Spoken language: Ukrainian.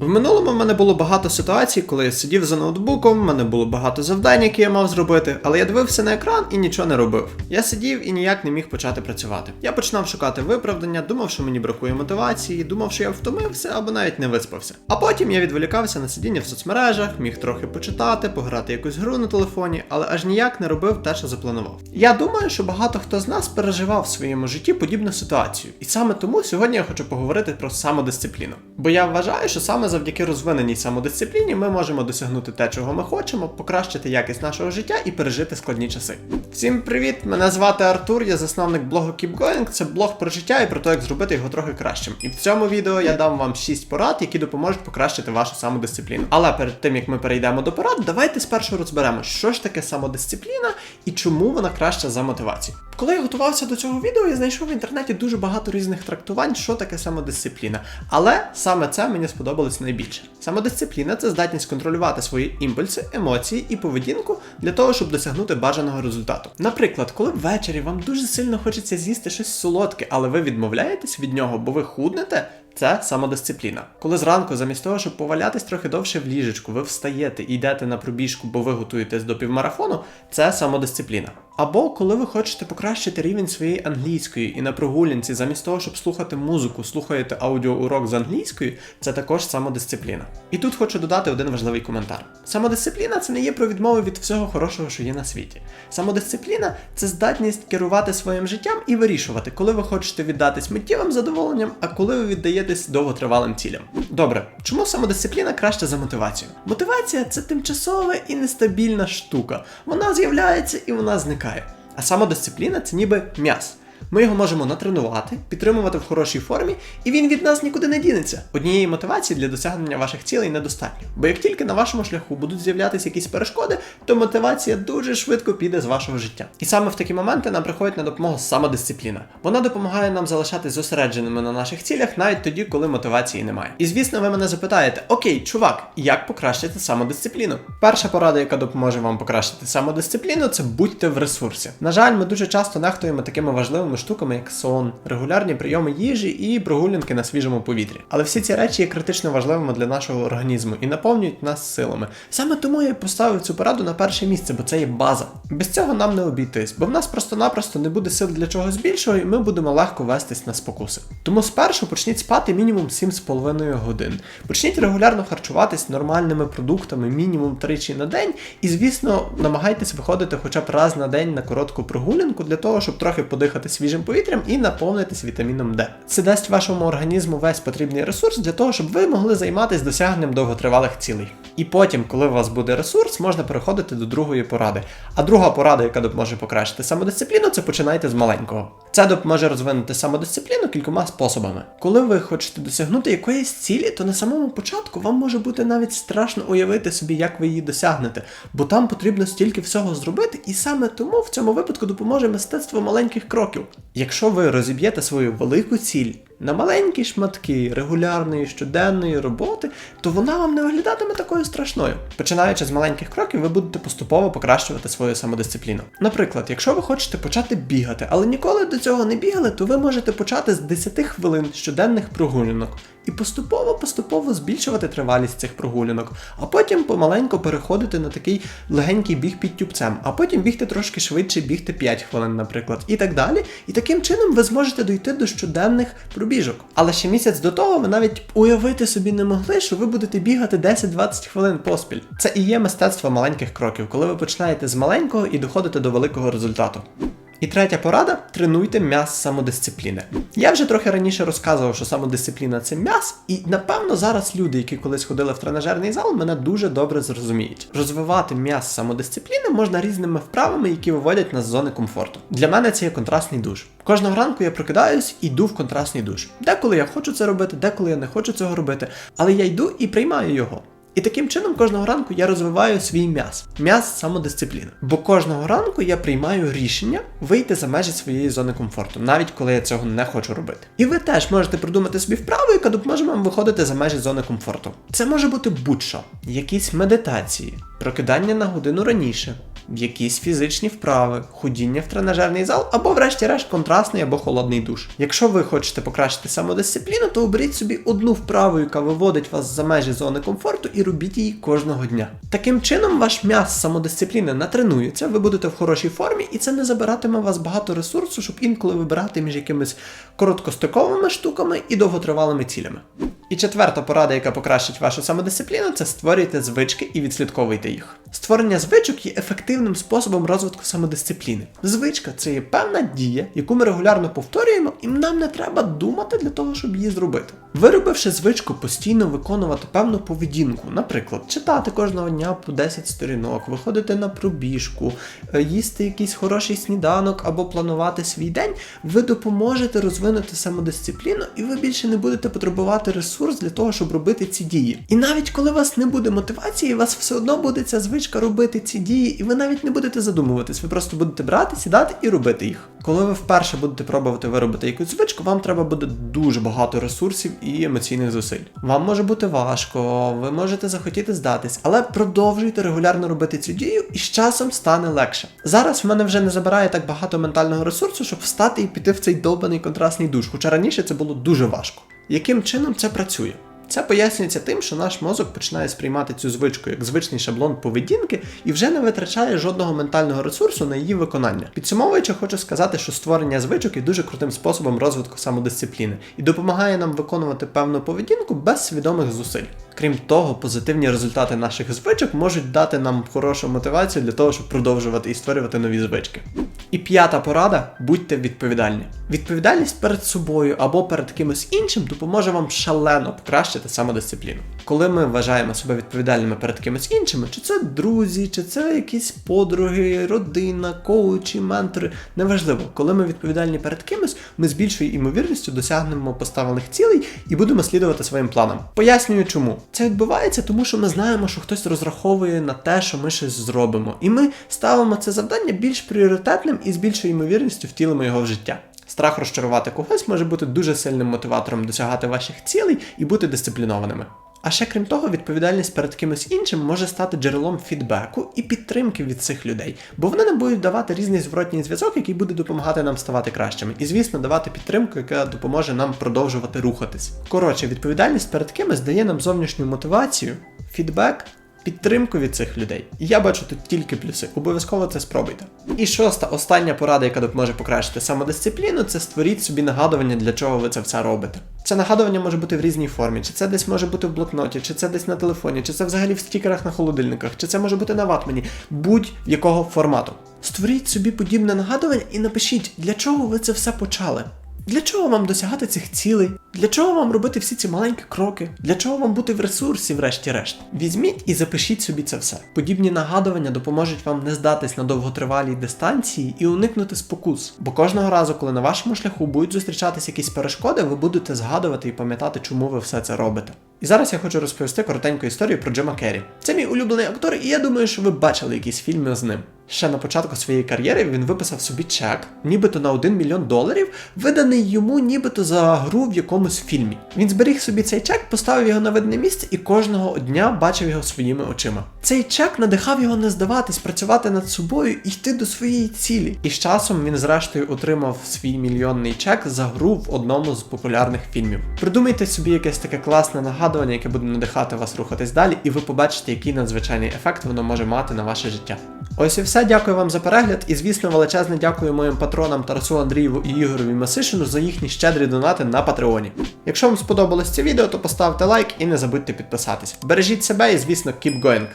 В минулому в мене було багато ситуацій, коли я сидів за ноутбуком, в мене було багато завдань, які я мав зробити, але я дивився на екран і нічого не робив. Я сидів і ніяк не міг почати працювати. Я починав шукати виправдання, думав, що мені бракує мотивації, думав, що я втомився або навіть не виспався. А потім я відволікався на сидіння в соцмережах, міг трохи почитати, пограти якусь гру на телефоні, але аж ніяк не робив те, що запланував. Я думаю, що багато хто з нас переживав в своєму житті подібну ситуацію, і саме тому сьогодні я хочу поговорити про самодисципліну. Бо я вважаю, що саме завдяки розвиненій самодисципліні ми можемо досягнути те, чого ми хочемо, покращити якість нашого життя і пережити складні часи. Всім привіт! Мене звати Артур, я засновник блогу Keep Going. Це блог про життя і про те, як зробити його трохи кращим. І в цьому відео я дам вам 6 порад, які допоможуть покращити вашу самодисципліну. Але перед тим як ми перейдемо до порад, давайте спершу розберемо, що ж таке самодисципліна і чому вона краща за мотивацію. Коли я готувався до цього відео, я знайшов в інтернеті дуже багато різних трактувань, що таке самодисципліна. Але саме це мені сподобалось найбільше. Самодисципліна це здатність контролювати свої імпульси, емоції і поведінку для того, щоб досягнути бажаного результату. Наприклад, коли ввечері вам дуже сильно хочеться з'їсти щось солодке, але ви відмовляєтесь від нього, бо ви худнете. Це самодисципліна. Коли зранку, замість того, щоб повалятись трохи довше в ліжечку, ви встаєте і йдете на пробіжку, бо ви готуєтесь до півмарафону, це самодисципліна. Або коли ви хочете покращити рівень своєї англійської і на прогулянці, замість того, щоб слухати музику, слухаєте аудіоурок з англійської, це також самодисципліна. І тут хочу додати один важливий коментар: самодисципліна це не є про відмову від всього хорошого, що є на світі. Самодисципліна це здатність керувати своїм життям і вирішувати, коли ви хочете віддатись миттєвим задоволенням, а коли ви віддаєтесь довготривалим цілям. Добре, чому самодисципліна краще за мотивацію? Мотивація це тимчасова і нестабільна штука. Вона з'являється і вона зникає. А самодисципліна це ніби м'яс. Ми його можемо натренувати, підтримувати в хорошій формі, і він від нас нікуди не дінеться. Однієї мотивації для досягнення ваших цілей недостатньо. Бо як тільки на вашому шляху будуть з'являтися якісь перешкоди, то мотивація дуже швидко піде з вашого життя. І саме в такі моменти нам приходить на допомогу самодисципліна. Вона допомагає нам залишатись зосередженими на наших цілях навіть тоді, коли мотивації немає. І звісно, ви мене запитаєте: Окей, чувак, як покращити самодисципліну? Перша порада, яка допоможе вам покращити самодисципліну, це будьте в ресурсі. На жаль, ми дуже часто нехтуємо такими важливими штуками, як сон, регулярні прийоми їжі і прогулянки на свіжому повітрі. Але всі ці речі є критично важливими для нашого організму і наповнюють нас силами. Саме тому я поставив цю пораду на перше місце, бо це є база. Без цього нам не обійтись, бо в нас просто-напросто не буде сил для чогось більшого, і ми будемо легко вестись на спокуси. Тому спершу почніть спати мінімум 7,5 годин. Почніть регулярно харчуватись нормальними продуктами, мінімум тричі на день, і, звісно, намагайтесь виходити хоча б раз на день на коротку прогулянку для того, щоб трохи подихати свіжим повітрям і наповнитись вітаміном D. Це дасть вашому організму весь потрібний ресурс для того, щоб ви могли займатися досягненням довготривалих цілей. І потім, коли у вас буде ресурс, можна переходити до другої поради. А друга порада, яка допоможе покращити самодисципліну, це починайте з маленького. Це допоможе розвинути самодисципліну кількома способами. Коли ви хочете досягнути якоїсь цілі, то на самому початку вам може бути навіть страшно уявити собі, як ви її досягнете, бо там потрібно стільки всього зробити, і саме тому в цьому випадку допоможе мистецтво маленьких кроків. Якщо ви розіб'єте свою велику ціль на маленькі шматки регулярної щоденної роботи, то вона вам не виглядатиме такою страшною. Починаючи з маленьких кроків, ви будете поступово покращувати свою самодисципліну. Наприклад, якщо ви хочете почати бігати, але ніколи до цього не бігали, то ви можете почати з 10 хвилин щоденних прогулянок і поступово-поступово збільшувати тривалість цих прогулянок, а потім помаленьку переходити на такий легенький біг під тюбцем, а потім бігти трошки швидше, бігти 5 хвилин, наприклад, і так далі. І таким чином ви зможете дойти до щоденних пробіжок. Але ще місяць до того ви навіть уявити собі не могли, що ви будете бігати 10-20 хвилин поспіль. Це і є мистецтво маленьких кроків, коли ви починаєте з маленького і доходите до великого результату. І третя порада тренуйте м'яз самодисципліни. Я вже трохи раніше розказував, що самодисципліна це м'яз, і напевно зараз люди, які колись ходили в тренажерний зал, мене дуже добре зрозуміють. Розвивати м'яз самодисципліни можна різними вправами, які виводять нас з зони комфорту. Для мене це є контрастний душ. Кожного ранку я прокидаюсь і йду в контрастний душ. Деколи я хочу це робити, деколи я не хочу цього робити, але я йду і приймаю його. І таким чином кожного ранку я розвиваю свій м'яз, м'яз самодисципліни. Бо кожного ранку я приймаю рішення вийти за межі своєї зони комфорту, навіть коли я цього не хочу робити. І ви теж можете придумати собі вправу, яка допоможе вам виходити за межі зони комфорту. Це може бути будь-що, якісь медитації, прокидання на годину раніше, якісь фізичні вправи, ходіння в тренажерний зал або, врешті-решт, контрастний або холодний душ. Якщо ви хочете покращити самодисципліну, то оберіть собі одну вправу, яка виводить вас за межі зони комфорту, і робіть її кожного дня. Таким чином, ваш м'яз самодисципліни натренується, ви будете в хорошій формі, і це не забиратиме вас багато ресурсу, щоб інколи вибирати між якимись короткостроковими штуками і довготривалими цілями. І четверта порада, яка покращить вашу самодисципліну, це створюйте звички і відслідковуйте їх. Створення звичок є ефективним способом розвитку самодисципліни. Звичка це є певна дія, яку ми регулярно повторюємо, і нам не треба думати для того, щоб її зробити. Виробивши звичку постійно виконувати певну поведінку, наприклад, читати кожного дня по 10 сторінок, виходити на пробіжку, е, їсти якийсь хороший сніданок або планувати свій день, ви допоможете розвинути самодисципліну, і ви більше не будете потребувати ресурс для того, щоб робити ці дії. І навіть коли у вас не буде мотивації, у вас все одно буде ця звичка робити ці дії, і ви навіть не будете задумуватись, ви просто будете брати, сідати і робити їх. Коли ви вперше будете пробувати виробити якусь звичку, вам треба буде дуже багато ресурсів і емоційних зусиль. Вам може бути важко, ви можете захотіти здатись, але продовжуйте регулярно робити цю дію, і з часом стане легше. Зараз в мене вже не забирає так багато ментального ресурсу, щоб встати і піти в цей довбаний контрастний душ, хоча раніше це було дуже важко. Яким чином це працює? Це пояснюється тим, що наш мозок починає сприймати цю звичку як звичний шаблон поведінки і вже не витрачає жодного ментального ресурсу на її виконання. Підсумовуючи, хочу сказати, що створення звичок є дуже крутим способом розвитку самодисципліни і допомагає нам виконувати певну поведінку без свідомих зусиль. Крім того, позитивні результати наших звичок можуть дати нам хорошу мотивацію для того, щоб продовжувати і створювати нові звички. І п'ята порада будьте відповідальні. Відповідальність перед собою або перед кимось іншим допоможе вам шалено покращити самодисципліну. Коли ми вважаємо себе відповідальними перед кимось іншим, чи це друзі, чи це якісь подруги, родина, коучі, ментори, неважливо, коли ми відповідальні перед кимось, ми з більшою імовірністю досягнемо поставлених цілей і будемо слідувати своїм планам. Пояснюю, чому це відбувається, тому що ми знаємо, що хтось розраховує на те, що ми щось зробимо, і ми ставимо це завдання більш пріоритетним і з більшою ймовірністю втілимо його в життя. Страх розчарувати когось може бути дуже сильним мотиватором досягати ваших цілей і бути дисциплінованими. А ще крім того, відповідальність перед кимось іншим може стати джерелом фідбеку і підтримки від цих людей, бо вони нам будуть давати різний зворотній зв'язок, який буде допомагати нам ставати кращими, і звісно, давати підтримку, яка допоможе нам продовжувати рухатись. Коротше, відповідальність перед кимось дає нам зовнішню мотивацію, фідбек. Підтримку від цих людей. Я бачу тут тільки плюси. Обов'язково це спробуйте. І шоста, остання порада, яка допоможе покращити самодисципліну, це створіть собі нагадування, для чого ви це все робите. Це нагадування може бути в різній формі, чи це десь може бути в блокноті, чи це десь на телефоні, чи це взагалі в стікерах на холодильниках, чи це може бути на ватмані, будь-якого формату. Створіть собі подібне нагадування і напишіть, для чого ви це все почали. Для чого вам досягати цих цілей? Для чого вам робити всі ці маленькі кроки? Для чого вам бути в ресурсі, врешті-решт? Візьміть і запишіть собі це все. Подібні нагадування допоможуть вам не здатись на довготривалій дистанції і уникнути спокус. Бо кожного разу, коли на вашому шляху будуть зустрічатися якісь перешкоди, ви будете згадувати і пам'ятати, чому ви все це робите. І зараз я хочу розповісти коротеньку історію про Джима Керрі. Це мій улюблений актор, і я думаю, що ви бачили якісь фільми з ним. Ще на початку своєї кар'єри він виписав собі чек, нібито на 1 мільйон доларів, виданий йому нібито за гру в якомусь фільмі. Він зберіг собі цей чек, поставив його на видне місце і кожного дня бачив його своїми очима. Цей чек надихав його не здаватись, працювати над собою і йти до своєї цілі. І з часом він, зрештою, отримав свій мільйонний чек за гру в одному з популярних фільмів. Придумайте собі якесь таке класне нагадування, яке буде надихати вас рухатись далі, і ви побачите, який надзвичайний ефект воно може мати на ваше життя. Ось і все. Дякую вам за перегляд. І звісно, величезне дякую моїм патронам Тарасу Андрієву і Ігорові Масишину за їхні щедрі донати на Патреоні. Якщо вам сподобалось це відео, то поставте лайк і не забудьте підписатись. Бережіть себе і, звісно, keep going!